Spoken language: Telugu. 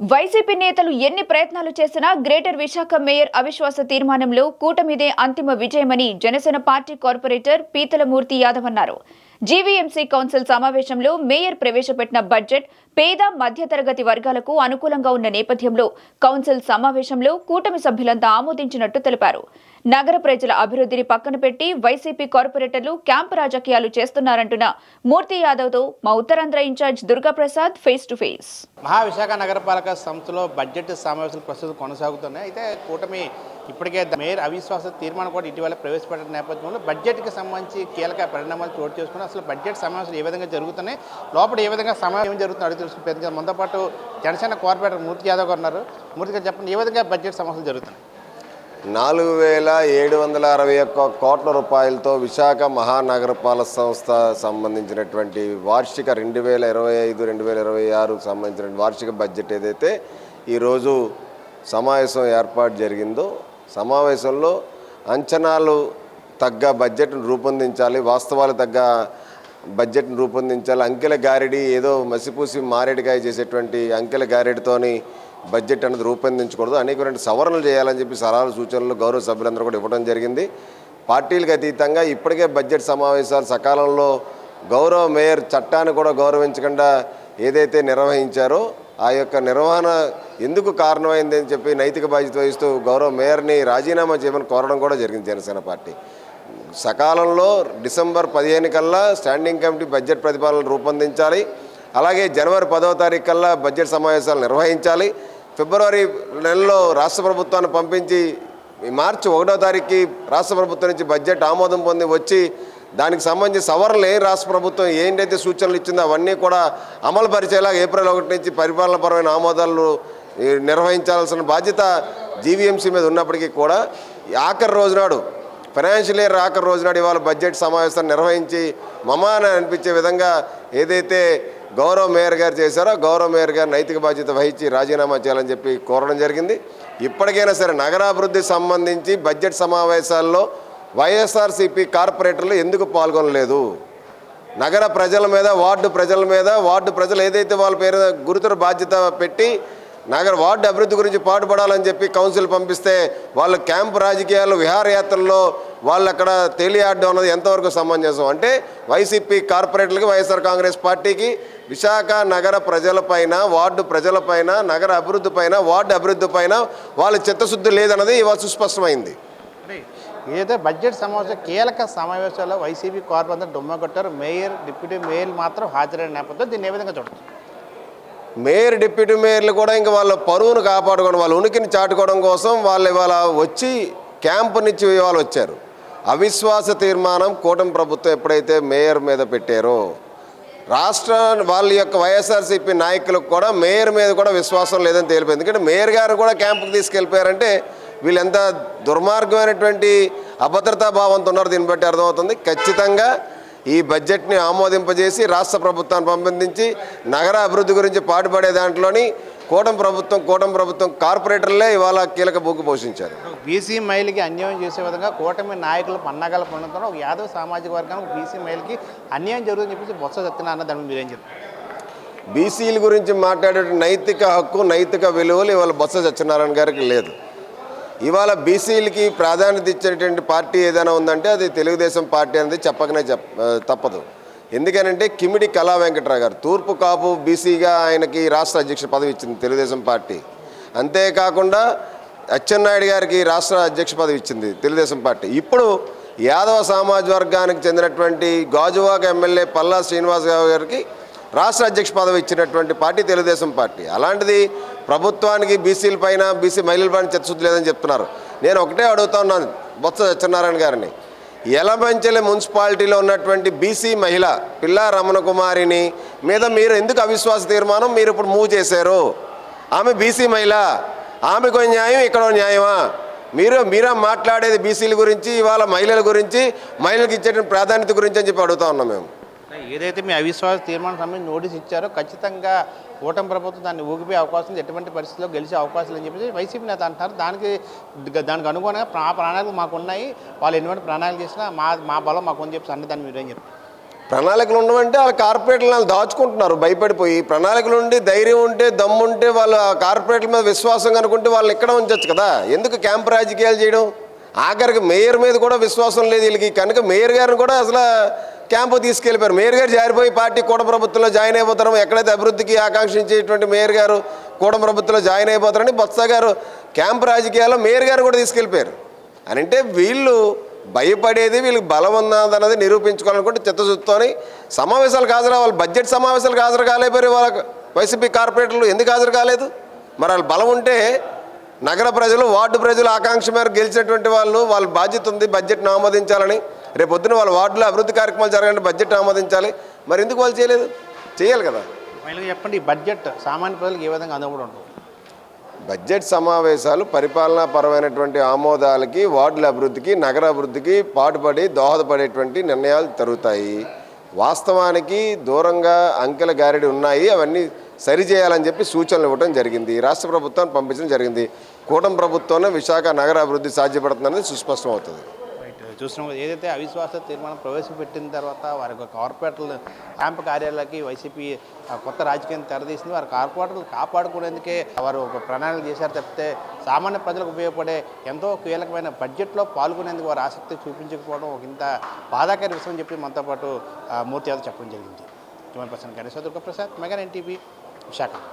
వైసీపీ నేతలు ఎన్ని ప్రయత్నాలు చేసినా గ్రేటర్ విశాఖ మేయర్ అవిశ్వాస తీర్మానంలో కూటమిదే అంతిమ విజయమని జనసేన పార్టీ కార్పొరేటర్ పీతలమూర్తి యాదవ్ అన్నారు. జీవీఎంసీ కౌన్సిల్ సమావేశంలో మేయర్ ప్రవేశపెట్టిన బడ్జెట్ పేద మధ్యతరగతి వర్గాలకు అనుకూలంగా ఉన్న నేపథ్యంలో కౌన్సిల్ సమావేశంలో కూటమి సభ్యులంతా ఆమోదించినట్టు తెలిపారు. నగర ప్రజల అభివృద్ధిని పక్కన పెట్టి వైసీపీ కార్పొరేటర్లు క్యాంపు రాజకీయాలు చేస్తున్నారంటున్న మూర్తి యాదవ్తో మా Uttarandhra incharge Durgaprasad face to face. Mahavisakha నగరపాలక సంస్థలో బడ్జెట్ సమావేశాలు ప్రస్తుతం కొనసాగుతున్నాయి. అయితే కూటమి ఇప్పటికే మేయర్ అవిశ్వాస తీర్మానం కూడా ఇటీవల ప్రవేశపెట్టిన నేపథ్యంలో బడ్జెట్కి సంబంధించి కీలక పరిణామాలు చోటు చేసుకుని అసలు బడ్జెట్ సమావేశాలు ఏ విధంగా జరుగుతున్నాయి? లోపల ఏ విధంగా సమావేశం జరుగుతుంది అడిగి తెలుసుకుని మనతో పాటు జనసేన కార్పొరేటర్ మూర్తి యాదవ్ గారు ఉన్నారు. మూర్తి గారు చెప్పండి ఏ విధంగా బడ్జెట్ సమస్యలు జరుగుతున్నాయి? నాలుగు వేల ఏడు వందల అరవై ఒక్క కోట్ల రూపాయలతో విశాఖ మహానగరపాలక సంస్థ సంబంధించినటువంటి వార్షిక రెండు వేల ఇరవై ఐదు రెండు వేల ఇరవై ఆరుకు సంబంధించిన వార్షిక బడ్జెట్ ఏదైతే ఈరోజు సమావేశం ఏర్పాటు జరిగిందో సమావేశంలో అంచనాలు తగ్గ బడ్జెట్ను రూపొందించాలి వాస్తవాలు తగ్గ బడ్జెట్ను రూపొందించాలి. అంకెల గారెడి ఏదో మసిపూసి మారేడుకాయ చేసేటువంటి అంకెల గారెడితోని బడ్జెట్ అనేది రూపొందించకూడదు. అనేకమైన సవరణలు చేయాలని చెప్పి సలహాలు సూచనలు గౌరవ సభ్యులందరూ కూడా ఇవ్వడం జరిగింది. పార్టీలకు అతీతంగా ఇప్పటికే బడ్జెట్ సమావేశాలు సకాలంలో గౌరవ మేయర్ చట్టాన్ని కూడా గౌరవించకుండా ఏదైతే నిర్వహించారో ఆ యొక్క నిర్వహణ ఎందుకు కారణమైంది అని చెప్పి నైతిక బాధ్యత వహిస్తూ గౌరవ మేయర్ని రాజీనామా చేయమని కోరడం కూడా జరిగింది జనసేన పార్టీ. సకాలంలో డిసెంబర్ పదిహేను కల్లా స్టాండింగ్ కమిటీ బడ్జెట్ ప్రతిపాదనలు రూపొందించాలి. అలాగే జనవరి పదవ తారీఖు కల్లా బడ్జెట్ సమావేశాలు నిర్వహించాలి. ఫిబ్రవరి నెలలో రాష్ట్ర ప్రభుత్వాన్ని పంపించి మార్చి ఒకటో తారీఖుకి రాష్ట్ర ప్రభుత్వం నుంచి బడ్జెట్ ఆమోదం పొంది వచ్చి దానికి సంబంధించి సవరణలు ఏ రాష్ట్ర ప్రభుత్వం ఏంటైతే సూచనలు ఇచ్చిందో అవన్నీ కూడా అమలు పరిచేలా ఏప్రిల్ ఒకటి నుంచి పరిపాలనపరమైన ఆమోదాలు నిర్వహించాల్సిన బాధ్యత జీవీఎంసీ మీద ఉన్నప్పటికీ కూడా ఆఖరి ఆఖరి రోజునాడు ఫైనాన్షియల్ ఇయర్ రాక రోజునాడు ఇవాళ బడ్జెట్ సమావేశాన్ని నిర్వహించి మమాన అనిపించే విధంగా ఏదైతే గౌరవ మేయర్ గారు చేశారో గౌరవ మేయర్ గారు నైతిక బాధ్యత వహించి రాజీనామా చేయాలని చెప్పి కోరడం జరిగింది. ఇప్పటికైనా సరే నగరాభివృద్ధి సంబంధించి బడ్జెట్ సమావేశాల్లో వైఎస్ఆర్సీపీ కార్పొరేటర్లు ఎందుకు పాల్గొనలేదు? నగర ప్రజల మీద వార్డు ప్రజల మీద వార్డు ప్రజలు ఏదైతే వాళ్ళ పేరు గురుతర బాధ్యత పెట్టి నగర వార్డు అభివృద్ధి గురించి పాటుపడాలని చెప్పి కౌన్సిల్ పంపిస్తే వాళ్ళు క్యాంపు రాజకీయాలు విహారయాత్రల్లో వాళ్ళు అక్కడ తేలియాడడం అన్నది ఎంతవరకు సమంజసం? అంటే వైసీపీ కార్పొరేట్లకి వైఎస్ఆర్ కాంగ్రెస్ పార్టీకి విశాఖ నగర ప్రజలపైన వార్డు ప్రజలపైన నగర అభివృద్ధి పైన వార్డు అభివృద్ధి పైన వాళ్ళ చిత్తశుద్ధి లేదన్నది ఇవాళ సుస్పష్టమైంది. ఏదైతే బడ్జెట్ సమావేశం కీలక సమావేశాల్లో వైసీపీ డుమ్మ కొట్టారు. మేయర్ డిప్యూటీ మేయర్ మాత్రం హాజరైన నేపథ్యంలో దీన్ని ఏ విధంగా చూడొచ్చు? మేయర్ డిప్యూటీ మేయర్లు కూడా ఇంకా వాళ్ళ పరువును కాపాడుకోవడం వాళ్ళ ఉనికిని చాటుకోవడం కోసం వాళ్ళు ఇవాళ వచ్చి క్యాంపు నుంచి ఇవాళ వచ్చారు. అవిశ్వాస తీర్మానం కూటమి ప్రభుత్వం ఎప్పుడైతే మేయర్ మీద పెట్టారో రాష్ట్ర వాళ్ళ యొక్క వైఎస్ఆర్సీపీ నాయకులకు కూడా మేయర్ మీద కూడా విశ్వాసం లేదని తేలిపోయింది. ఎందుకంటే మేయర్ గారు కూడా క్యాంపుకి తీసుకెళ్ళిపోయారంటే వీళ్ళెంత దుర్మార్గమైనటువంటి అభద్రతా భావంతో ఉన్నారు దీన్ని బట్టి అర్థమవుతుంది. ఖచ్చితంగా ఈ బడ్జెట్ని ఆమోదింపజేసి రాష్ట్ర ప్రభుత్వాన్ని పంపించి నగర అభివృద్ధి గురించి పాటుపడే దాంట్లోని కూటమి ప్రభుత్వం కూటమి ప్రభుత్వం కార్పొరేటర్లే ఇవాళ కీలక భూకి పోషించారు. బీసీ మహిళకి అన్యాయం చేసే విధంగా కూటమి నాయకులు పన్నాగాల పండుతున్న ఒక యాదవ్ సామాజిక వర్గానికి బీసీ మహిళకి అన్యాయం జరుగుతుందని చెప్పేసి బొత్స సత్యనారాయణ దాని మీరేం చెప్తారు? బీసీల గురించి మాట్లాడే నైతిక హక్కు నైతిక విలువలు ఇవాళ బొత్స సత్యనారాయణ గారికి లేదు. ఇవాళ బీసీలకి ప్రాధాన్యత ఇచ్చేటువంటి పార్టీ ఏదైనా ఉందంటే అది తెలుగుదేశం పార్టీ అనేది చెప్పకనే తప్పదు. ఎందుకనంటే కిమిడి కళా వెంకట్రావు గారు తూర్పు కాపు బీసీగా ఆయనకి రాష్ట్ర అధ్యక్ష పదవి ఇచ్చింది తెలుగుదేశం పార్టీ. అంతేకాకుండా అచ్చెన్నాయుడు గారికి రాష్ట్ర అధ్యక్ష పదవి ఇచ్చింది తెలుగుదేశం పార్టీ. ఇప్పుడు యాదవ సమాజ వర్గానికి చెందినటువంటి గాజువాక ఎమ్మెల్యే పల్లా శ్రీనివాసరావు గారికి రాష్ట్ర అధ్యక్ష పదవి ఇచ్చినటువంటి పార్టీ తెలుగుదేశం పార్టీ. అలాంటిది ప్రభుత్వానికి బీసీల పైన బీసీ మహిళల పైన చిత్తశుద్ధి లేదని చెప్తున్నారు. నేను ఒకటే అడుగుతా ఉన్నాను బొత్స సత్యనారాయణ గారిని. ఎలమంచెల మున్సిపాలిటీలో ఉన్నటువంటి బీసీ మహిళ పిల్లా రమణ కుమారిని మీద మీరు ఎందుకు అవిశ్వాస తీర్మానం? మీరు ఇప్పుడు మూవ్ చేశారు. ఆమె బీసీ మహిళ. ఆమెకు న్యాయం ఇక్కడ న్యాయమా? మీరు మీరే మాట్లాడేది బీసీల గురించి ఇవాళ మహిళల గురించి మహిళలకు ఇచ్చేటువంటి ప్రాధాన్యత గురించి అని చెప్పి అడుగుతా ఉన్నాం మేము. ఏదైతే మీ అవిశ్వాస తీర్మానం సంబంధించి నోటీస్ ఇచ్చారో ఖచ్చితంగా కూటమి ప్రభుత్వం దాన్ని ఊగిపోయే అవకాశం ఉంది. ఎటువంటి పరిస్థితుల్లో గెలిచే అవకాశం అని చెప్పేసి వైసీపీ నేత అంటున్నారు. దానికి దానికి అనుగుణంగా ప్రా ప్రణాళికలు మాకు ఉన్నాయి. వాళ్ళు ఎటువంటి ప్రణాళిక చేసినా మా మా బలం మాకు అని చెప్పి అన్ని దాన్ని మీరు చెప్తారు? ప్రణాళికలు ఉండమంటే వాళ్ళ కార్పొరేట్లు వాళ్ళు దాచుకుంటున్నారు భయపడిపోయి. ప్రణాళికలు ఉండి ధైర్యం ఉంటే దమ్ము ఉంటే వాళ్ళ కార్పొరేట్ల మీద విశ్వాసం కనుకుంటే వాళ్ళని ఇక్కడ ఉంచవచ్చు కదా. ఎందుకు క్యాంప్ రాజకీయాలు చేయడం? ఆఖరికి మేయర్ మీద కూడా విశ్వాసం లేదు వీళ్ళకి. కనుక మేయర్ గారిని కూడా అసలు క్యాంపు తీసుకెళ్ళిపోయారు మేయర్ గారు జారిపోయి పార్టీ కూడ ప్రభుత్వంలో జాయిన్ అయిపోతారు ఎక్కడైతే అభివృద్ధికి ఆకాంక్షించేటువంటి మేయర్ గారు కూడ ప్రభుత్వంలో జాయిన్ అయిపోతారని బొత్స గారు క్యాంప్ రాజకీయాల్లో మేయర్ గారు కూడా తీసుకెళ్ళిపోయారు అని అంటే వీళ్ళు భయపడేది వీళ్ళకి బలం ఉన్నదన్నది నిరూపించుకోవాలనుకుంటే చిత్తశుద్ధితోని సమావేశాలకు హాజరు వాళ్ళు బడ్జెట్ సమావేశాలకు హాజరు కాలేపోయారు వాళ్ళ వైసీపీ కార్పొరేటర్లు ఎందుకు హాజరు కాలేదు? మరి వాళ్ళ బలం ఉంటే నగర ప్రజలు వార్డు ప్రజలు ఆకాంక్ష మేరకు గెలిచినటువంటి వాళ్ళు వాళ్ళ బాధ్యత ఉంది బడ్జెట్ను ఆమోదించాలని. రేపు పొద్దున వాళ్ళ వార్డులో అభివృద్ధి కార్యక్రమాలు జరగాలంటే బడ్జెట్ ఆమోదించాలి. మరి ఎందుకు వాళ్ళు చేయలేదు? చేయాలి కదా. ఫైనల్గా చెప్పండి బడ్జెట్ సామాన్య ప్రజలకు ఏ విధంగా అందుబాటు ఉంటుంది బడ్జెట్ సమావేశాలు పరిపాలనా పరమైనటువంటి ఆమోదాలకి వార్డుల అభివృద్ధికి నగర అభివృద్ధికి పాటుపడి దోహదపడేటువంటి నిర్ణయాలు జరుగుతాయి. వాస్తవానికి దూరంగా అంకెల గారిడి ఉన్నాయి. అవన్నీ సరిచేయాలని చెప్పి సూచనలు ఇవ్వడం జరిగింది. రాష్ట్ర ప్రభుత్వాన్ని పంపించడం జరిగింది. కూటమి ప్రభుత్వంలో విశాఖ నగర అభివృద్ధి సాధ్యపడుతుందనేది సుస్పష్టం అవుతుంది చూసినాం ఏదైతే అవిశ్వాస తీర్మానం ప్రవేశపెట్టిన తర్వాత వారి యొక్క కార్పొరేటర్లు క్యాంపు కార్యాలయాలకి వైసీపీ కొత్త రాజకీయం తెరదీసింది. వారి కార్పొరేటర్లు కాపాడుకునేందుకే వారు ఒక ప్రణాళిక చేశారు తప్పితే సామాన్య ప్రజలకు ఉపయోగపడే ఎంతో కీలకమైన బడ్జెట్లో పాల్గొనేందుకు వారు ఆసక్తి చూపించకపోవడం ఒక ఇంత బాధాకర విషయం చెప్పి మనతో పాటు మూర్తి యాదవ్ చెప్పడం జరిగింది. Camera person Ganeshwara Durgaprasad mega NTV Visakha.